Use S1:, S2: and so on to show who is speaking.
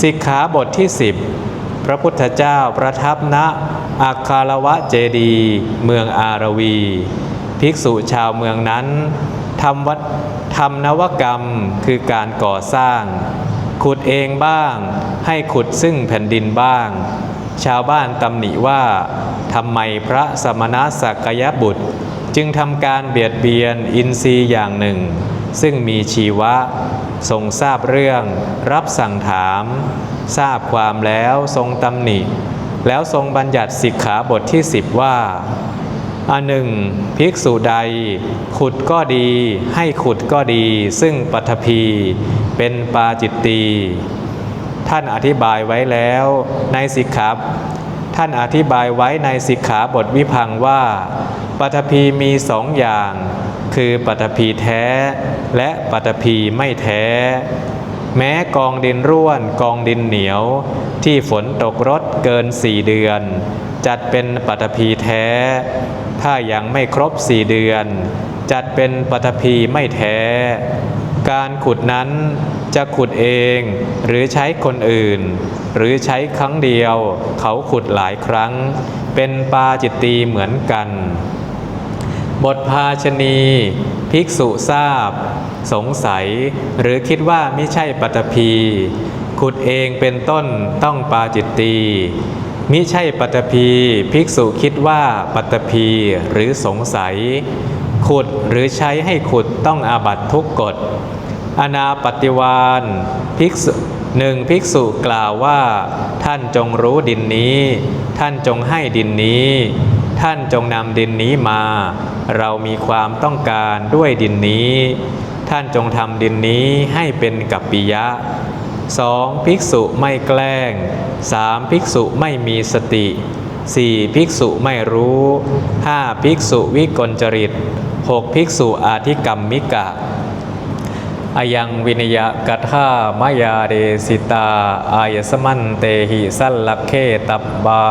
S1: สิกขาบทที่ 10 พระพุทธเจ้าประทับณอาคารวะเจดี เมืองอารวี ภิกษุชาวเมืองนั้นทำวัดทำนวกรรมคือการก่อสร้าง ขุดเองบ้าง ให้ขุดซึ่งแผ่นดินบ้าง ชาวบ้านตำหนิว่าทำไมพระสมณสักยบุตร จึงทำการเบียดเบียนอินทรีย์อย่างหนึ่ง ซึ่งมีชีวะ ทรงทราบเรื่อง รับสั่งถาม ทราบความแล้วทรงตำหนิ แล้วทรงบัญญัติสิกขาบทที่สิบว่าอันหนึ่ง ภิกษุใด ขุดก็ดี ให้ขุดก็ดี ซึ่งปัทภีเป็นปาจิตตี ท่านอธิบายไว้แล้วในสิกขา ท่านอธิบายไว้ในสิกขาบทวิพังว่าปัทภีมีสองอย่าง คือปัทภีแท้ และปัทภีไม่แท้ แม้กองดินร่วนกองดินเหนียว ที่ฝนตกรดเกินสี่เดือน จัดเป็นปัทภีแท้ ถ้ายังไม่ครบสี่เดือน จัดเป็นปัทภีไม่แท้ การขุดนั้นจะขุดเองหรือใช้คนอื่น หรือใช้ครั้งเดียว เขาขุดหลายครั้ง เป็นปาจิตตีเหมือนกัน บทภาชณีภิกษุทราบ สงสัย หรือคิดว่าไม่ใช่ปัตภีขุดเองเป็นต้นต้องปาจิตตีมิใช่ปัตภีภิกษุคิดว่าปัตภีหรือสงสัย ขุดหรือใช้ให้ขุดต้องอาบัตทุกกฎ อนาปฏิวานภิกษุหนึ่งภิกษุกล่าวว่า ท่านจงรู้ดินนี้ ท่านจงให้ดินนี้ ท่านจงนำดินนี้มา เรามีความต้องการด้วยดินนี้ ท่านจงทำดินนี้ให้เป็นกัปปิยะสองภิกษุไม่แกล้งสามภิกษุไม่มีสติสี่ภิกษุไม่รู้ห้าภิกษุวิกลจริต หกภิกษุอาธิกรรมมิกะอายังวินยะกัทามายาเดสิตา อายสมันเตหิสัลลักเคตับบา